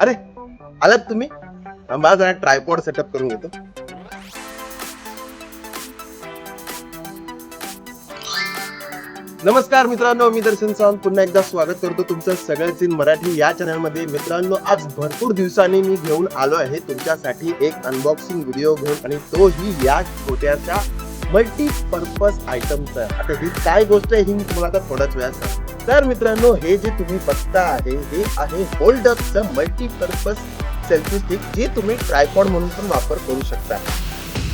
अरे आलात तुम्ही? माझा ट्रायपॉड सेटअप करून घेतो. नमस्कार मित्रांनो मी दर्शन सावंत. पुन्हा एकदा स्वागत करतो तुमचं सगळ्याच इन मराठी या चॅनलमध्ये मित्रांनो आज भरपूर दिवसांनी मी घेऊन आलो आहे. तुमच्यासाठी एक अनबॉक्सिंग व्हिडिओ घेऊन आणि तोही या छोट्याशा मल्टीपर्पज आयटमचा आता ही काय गोष्ट आहे ही मी तुम्हाला आता थोड्याच वेळात सांगतो. तर मित्रांनो हे जे तुम्ही बघता आहे हे आहे होल्ड अपचं मल्टीपर्पज सेल्फी स्टिक जे तुम्ही ट्रायपॉड म्हणून पण वापर करू शकता.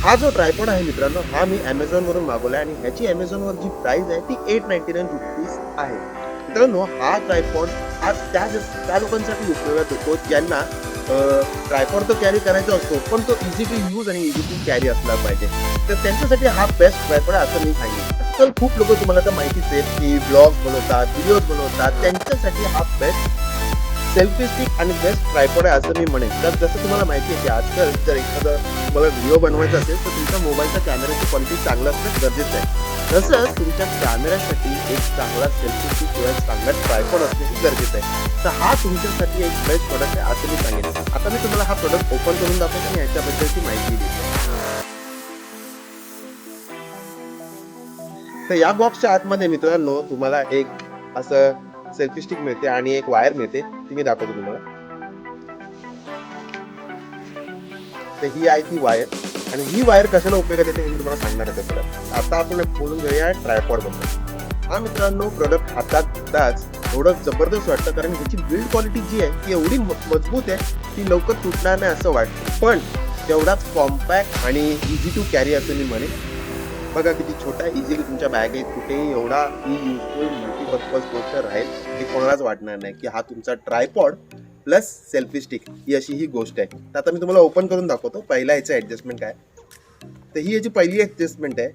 हा जो ट्रायपॉड आहे मित्रांनो हा मी ॲमेझॉनवरून मागवला मागवला आणि ह्याची अमेझॉनवर जी प्राइस आहे ती एट नाईन्टी नाईन रुपीज आहे. मित्रांनो हा ट्रायपॉड हा त्या त्या लोकांसाठी उपयोगात येतो ज्यांना ट्रायपॉड तर कॅरी करायचा असतो पण तो इझी टू यूज आणि इझी टू कॅरी असला पाहिजे. तर त्यांच्यासाठी हा बेस्ट ट्रायपॉड आहे असं मी सांगेन. तर खूप लोक तुम्हाला तर माहितीच आहे की ब्लॉग बनवतात व्हिडिओज बनवतात त्यांच्यासाठी हा बेस्ट सेल्फी स्टिक आणि बेस्ट ट्रायपॉड आहे असं मी म्हणेन. तर जसं तुम्हाला माहिती आहे की आजकाल जर एखादं तुम्हाला व्हिडिओ बनवायचा असेल तर तुमच्या मोबाईलचा कॅमेराची क्वालिटी चांगलं असणं गरजेचं आहे. तसंच तुमच्या कॅमेऱ्यासाठी एक चांगला सेल्फी स्टिक किंवा एक चांगला ट्रायपॉड असणे गरजेचं आहे. तर हा तुमच्यासाठी एक बेस्ट प्रोडक्ट आहे असं मी सांगेन. आता मी तुम्हाला हा प्रोडक्ट ओपन करून दाखवतो आणि याच्याबद्दलची माहिती देतो तर या बॉक्सच्या आतमध्ये मित्रांनो तुम्हाला एक असं सेल्फी स्टिक मिळते आणि एक वायर मिळते ती मी दाखवतो तुम्हाला. तर ही आहे ती वायर आणि ही वायर कशाला उपयोगात येते हे मी तुम्हाला सांगणार आहे परत आता आपण बोलून घेऊया ट्रायपॉडबद्दल हा मित्रांनो प्रोडक्ट हातात घेताच एवढं जबरदस्त वाटतं कारण ह्याची बिल्ड क्वालिटी जी आहे ती एवढी मजबूत आहे ती लवकर तुटणार नाही असं वाटतं. पण तेवढाच कॉम्पॅक्ट आणि इझी टू कॅरी असं मी म्हणेन. बघा किती छोटा इझिली तुमच्या बॅगेत कुठेही एवढा ही युजफुल मल्टीपर्पज गोष्ट राहील हे कोणालाच वाटणार नाही की हा तुमचा ट्रायपॉड प्लस सेल्फी स्टिक ही अशी ही गोष्ट आहे. तर आता मी तुम्हाला ओपन करून दाखवतो पहिला याचा ॲडजस्टमेंट काय? तर ही याची पहिली ॲडजस्टमेंट आहे.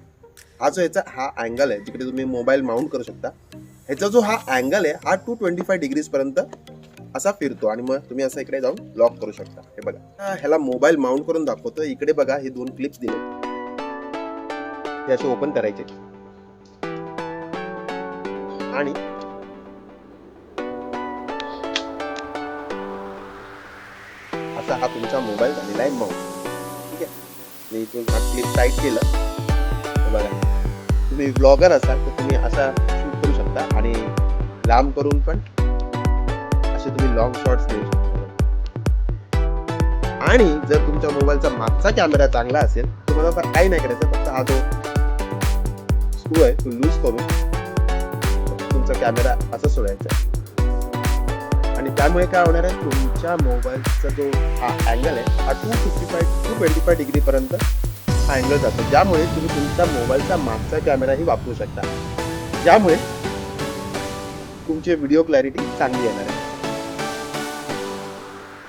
हा जो याचा हा अँगल आहे जिकडे तुम्ही मोबाईल माउंट करू शकता. ह्याचा जो हा अँगल आहे हा टू ट्वेंटी फाय डिग्रीजपर्यंत असा फिरतो आणि मग तुम्ही असं इकडे जाऊन लॉक करू शकता. हे बघा. ह्याला मोबाईल माउंट करून दाखवतो. इकडे बघा हे दोन क्लिप्स दिले. हे असे ओपन करायचे. आणि असा हा तुमचा मोबाईल झालेला आहे माउंट ठीक आहे? मी इथून क्लिप टाईप केलं. बघा. तुम्ही ब्लॉगर असाल तर तुम्ही असा शूट करू शकता आणि लांब करून पण असे तुम्ही लॉंग शॉट्स देऊ शकता. आणि जर तुमच्या मोबाईलचा मागचा कॅमेरा चांगला असेल तर तुम्हाला फार काही नाही करायचं फक्त हा जो स्क्रू आहे? तो लूज करून तुमचा कॅमेरा असं सोडायचा आणि त्यामुळे काय होणार आहे? तुमच्या मोबाईलचा जो हा अँगल आहे हा two fifty five two twenty five डिग्रीपर्यंत हा अँगल जातो. ज्यामुळे तुम्ही तुमच्या मोबाईलचा मागचा कॅमेराही वापरू शकता. ज्यामुळे तुमची व्हिडिओ क्लॅरिटी चांगली येणार आहे.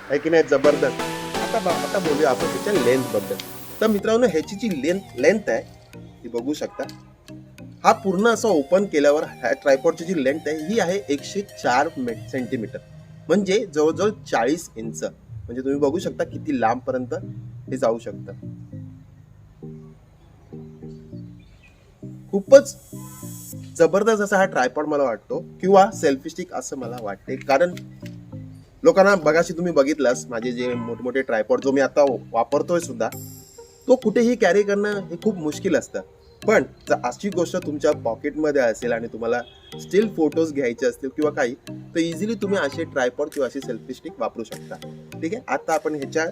आहे की नाही? जबरदस्त. आता आता बोलूया आपण त्याच्या लेंथ तर मित्रांनो ह्याची जी लेंथ लेंथ आहे ती बघू शकता. हा पूर्ण असा ओपन केल्यावर ह्या ट्रायपॉडची जी लेंथ आहे ही आहे एकशे चार सेंटीमीटर म्हणजे जवळजवळ चाळीस इंच. म्हणजे तुम्ही बघू शकता किती लांबपर्यंत हे जाऊ शकतं. खूपच जबरदस्त असा हा ट्रायपॉड मला वाटतो किंवा सेल्फिस्टिक असं मला वाटते. कारण लोकांना बघाशी तुम्ही बघितलास माझे जे मोठमोठे ट्रायपॉड जो मी आता वापरतोय सुद्धा तो कुठेही कॅरी करणं हे खूप मुश्किल असतं. पण जर अशी गोष्ट तुमच्या पॉकेटमध्ये असेल आणि तुम्हाला स्टील फोटोज घ्यायचे असतील किंवा काही तर इझिली तुम्ही असे ट्रायपॉड किंवा अशी सेल्फी स्टिक वापरू शकता. ठीक आहे? आता आपण ह्याच्या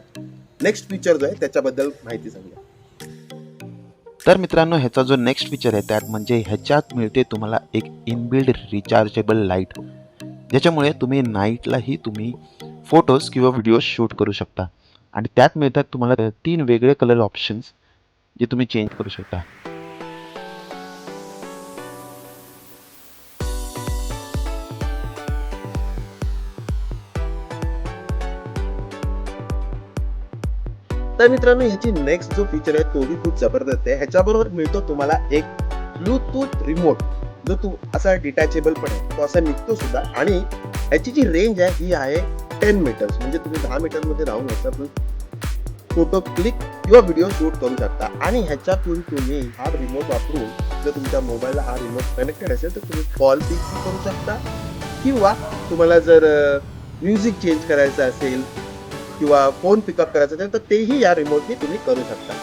नेक्स्ट फीचर जो आहे त्याच्याबद्दल माहिती सांगूया. तर मित्रांनो ह्याचा जो नेक्स्ट फीचर आहे त्यात म्हणजे ह्याच्यात मिळते तुम्हाला एक इनबिल्ड रिचार्जेबल लाइट ज्याच्यामुळे तुम्ही नाईटलाही तुम्ही फोटोज किंवा व्हिडिओ शूट करू शकता. आणि त्यात मिळतात तुम्हाला तीन वेगळे कलर ऑप्शन्स जे तुम्ही चेंज करू शकता. तर मित्रांनो ह्याची नेक्स्ट जो फीचर आहे तोही खूप जबरदस्त आहे. ह्याच्याबरोबर मिळतो तुम्हाला एक ब्लूटूथ रिमोट जो तू असा डिटॅचेबल पण आहे. तो असा निघतो सुद्धा. आणि ह्याची जी रेंज आहे ही आहे टेन मीटर्स म्हणजे तुम्ही दहा मीटरमध्ये राहून ह्याचा फोटो क्लिक किंवा व्हिडिओ शूट करू शकता. आणि ह्याच्यातून तुम्ही हा रिमोट वापरून जर तुमच्या मोबाईलला हा रिमोट कनेक्टेड असेल तर तुम्ही कॉल पिक करू शकता. किंवा तुम्हाला जर म्युझिक चेंज करायचं असेल किंवा फोन पिकअप करायचा असेल तर तेही या रिमोटने तुम्ही करू शकता.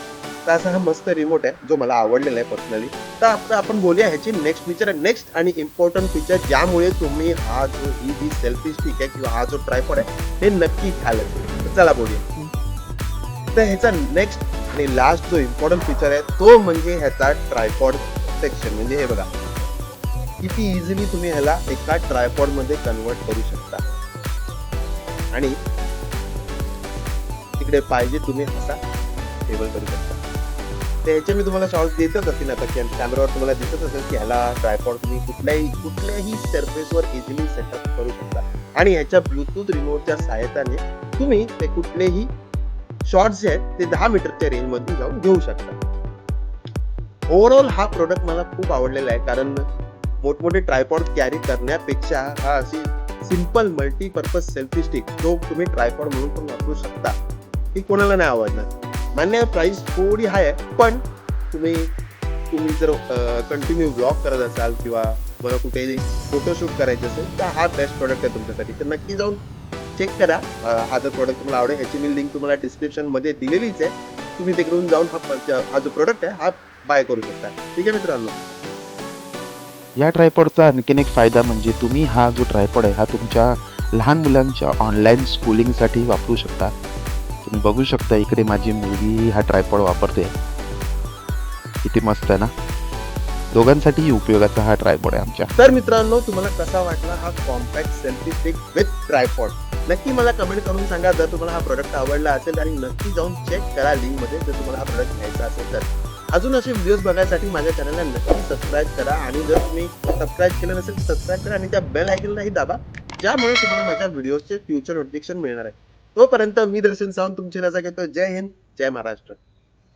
तर असा हा मस्त रिमोट आहे जो मला आवडलेला आहे पर्सनली तर आता आपण बोलूया ह्याची नेक्स्ट फीचर नेक्स्ट आणि इम्पॉर्टंट फीचर ज्यामुळे तुम्ही हा जो ही जी सेल्फी स्टिक आहे किंवा हा जो ट्रायपॉड आहे हे नक्की घ्याल चला बोलूया. तर ह्याचा नेक्स्ट आणि लास्ट जो इम्पॉर्टंट फीचर आहे तो म्हणजे ह्याचा ट्रायपॉड सेक्शन म्हणजे हे बघा. किती इझिली तुम्ही ह्याला एका ट्रायफॉडमध्ये कन्वर्ट करू शकता. आणि तिकडे पाहिजे तुम्ही असा टेबल करू शकता. तर ह्याचे मी तुम्हाला शॉर्ट देतच असेल आता कॅमेरावर तुम्हाला दिसत असेल की ह्याला ट्रायपॉड तुम्ही कुठल्याही कुठल्याही सरफेसवर इझिली सेटअप करू शकता. आणि ह्याच्या ब्लूटूथ रिमोटच्या सहाय्याने तुम्ही ते कुठलेही शॉर्ट्स जे आहेत ते दहा मीटरच्या रेंजमध्ये जाऊन घेऊ शकता. ओव्हरऑल हा प्रोडक्ट मला खूप आवडलेला आहे कारण मोठमोठे ट्रायपॉड कॅरी करण्यापेक्षा हा अशी सिंपल मल्टीपर्पज सेल्फी स्टिक जो तुम्ही ट्रायपॉड म्हणून पण वापरू शकता. ही कोणाला नाही आवडणार. मान्य प्राईस थोडी हाय आहे पण तुम्ही तुम्ही जर कंटिन्यू ब्लॉग करत असाल किंवा मला कुठेही फोटोशूट करायचं असेल तर हा बेस्ट प्रोडक्ट आहे तुमच्यासाठी. तर नक्की जाऊन चेक करा. हा जर प्रोडक्ट तुम्हाला आवडेल ह्याची मी लिंक तुम्हाला डिस्क्रिप्शनमध्ये दिलेलीच आहे. तुम्ही तिकडून जाऊन हा हा जो प्रोडक्ट आहे हा बाय करू शकता. ठीक आहे मित्रांनो? या ट्रायपॉडचा आणखीन एक फायदा म्हणजे तुम्ही हा जो ट्रायपॉड आहे हा तुमच्या लहान मुलांच्या ऑनलाईन स्कूलिंगसाठी वापरू शकता. बघू शकता इकडे माझी मुलगी हा ट्रायपॉड वापरते. किती मस्त आहे ना? दोघांसाठी उपयोगाचा हा ट्रायपॉड आहे आमच्या. तर मित्रांनो तुम्हाला कसा वाटला हा compact selfie stick with tripod नक्की मला कमेंट करून सांगा. जर तुम्हाला हा प्रोडक्ट आवडला असेल आणि नक्की जाऊन चेक करा लिंकमध्ये. जर तुम्हाला हा प्रोडक्ट घ्यायचा असेल तर. अजून असे व्हिडिओज बघायसाठी माझ्या चॅनलला नक्की सबस्क्राईब करा. आणि जर तुम्ही सबस्क्राईब केलं नसेल तर सबस्क्राईब करा आणि त्या बेल आयकनलाही दाबा. ज्यामुळे तुम्हाला माझ्या व्हिडिओचे फ्युचर नोटिफिकेशन मिळणार आहे. तोपर्यंत मी दर्शन सावंत तुमची रजा घेतो. जय हिंद जय महाराष्ट्र.